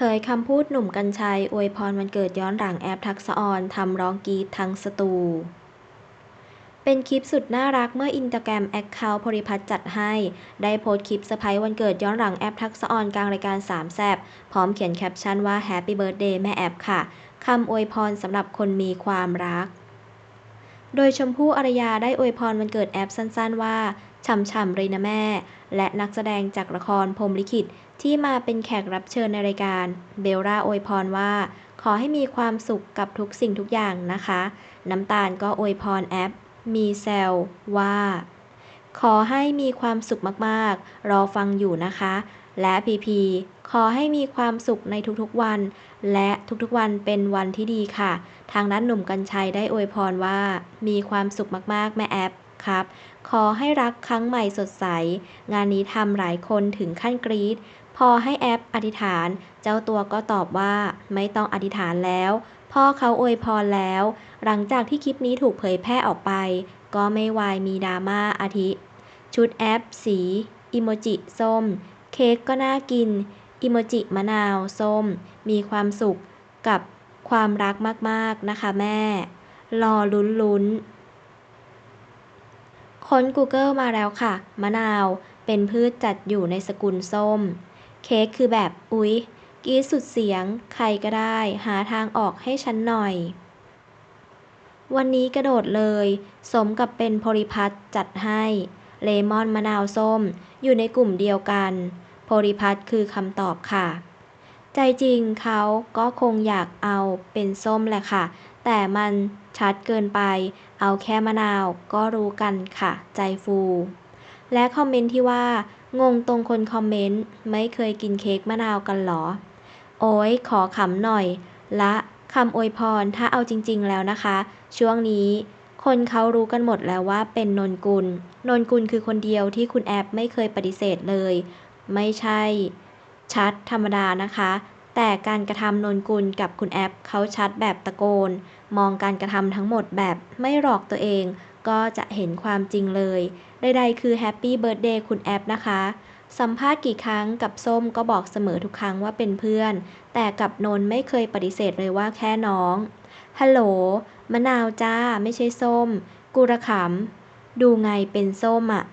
ผยคำพูดหนุ่มกรรชัย อวยพรวันเกิดย้อนหลังแอปทักษะออนทำร้องกรี๊ดทั้งสตู เป็นคลิปสุดน่ารักเมื่ออินสตาแกรมแอคเคาท์พริพัฒน์จัดให้ ได้โพสต์คลิปเซอร์ไพรส์วันเกิดย้อนหลังแอปทักษะออนกลางรายการสามแซบพร้อมเขียนแคปชั่นว่า Happy Birthday แม่แอปค่ะคำอวยพรสำหรับคนมีความรัก โดยชมพู่อารยาได้อวยพรวันเกิดแอปสั้นๆว่า ช่ำๆเลยนะแม่ และนักแสดงจากละครพรมลิขิต ที่มาเป็นแขกรับเชิญในรายการ เบลล่าอวยพรว่า ขอให้มีความสุขกับทุกสิ่งทุกอย่างนะคะ น้ำตาลก็อวยพรแอป มีแซวว่า ขอให้มีความสุขมากๆ รอฟังอยู่นะคะ และพีพีขอให้มีความสุขในทุกๆวัน และทุกๆวันเป็นวันที่ดีค่ะ ทางด้นหนุ่มกัญชัยได้อวยพรว่า มีความสุขมากๆ แม่แอป ครับ ขอให้รักครั้งใหม่สดใส งานนี้ทำหลายคนถึงขั้นกรี๊ด พอให้แอปอธิษฐาน เจ้าตัวก็ตอบว่าไม่ต้องอธิษฐานแล้ว พ่อเขาอวยพรแล้ว หลังจากที่คลิปนี้ถูกเผยแพร่ออกไป ก็ไม่วายมีดราม่าอาทิ ชุดแอป สีอิโมจิส้ม เค้กก็น่ากินอิโมจิมะนาวส้ม มีความสุขกับความรักมาก ๆ นะคะแม่ รอลุ้นลุ้น ค้น Google มาแล้วค่ะ มะนาว เป็นพืชจัดอยู่ในสกุลส้ม เค้กคือแบบอุ๊ยกีสุดเสียง ใครก็ได้ หาทางออกให้ฉันหน่อย วันนี้กระโดดเลย สมกับเป็นโพลิพัทจัดให้ เลมอนมะนาวส้ม อยู่ในกลุ่มเดียวกัน โพลิพัทคือคำตอบค่ะ ใจจริงเขาก็คงอยากเอาเป็นส้มแหละค่ะ แต่มันชัดเกินไป เอาแค่มะนาวก็รู้กันค่ะ ใจฟู และคอมเมนต์ที่ว่า งงตรงคนคอมเมนต์ ไม่เคยกินเค้กมะนาวกันหรอ โอ้ยขอขำหน่อย ละคำอวยพรถ้าเอาจริง ๆ แล้วนะคะ ช่วงนี้ คนเขารู้กันหมดแล้วว่าเป็นนนกุล นนกุลคือคนเดียวที่คุณแอปไม่เคยปฏิเสธเลย ไม่ใช่ ชัดธรรมดานะคะ แต่การกระทำนนกุลกับคุณแอปเขาชัดแบบตะโกน มองการกระทำทั้งหมดแบบไม่หลอกตัวเอง ก็จะเห็นความจริงเลย ใดๆคือแฮปปี้เบิร์ดเดย์คุณแอปนะคะ สัมภาษณ์กี่ครั้งกับส้มก็บอกเสมอทุกครั้งว่าเป็นเพื่อน แต่กับนนไม่เคยปฏิเสธเลยว่าแค่น้อง ฮัลโหล มะนาวจ้า ไม่ใช่ส้มกูระขำดูไงเป็นส้มอะ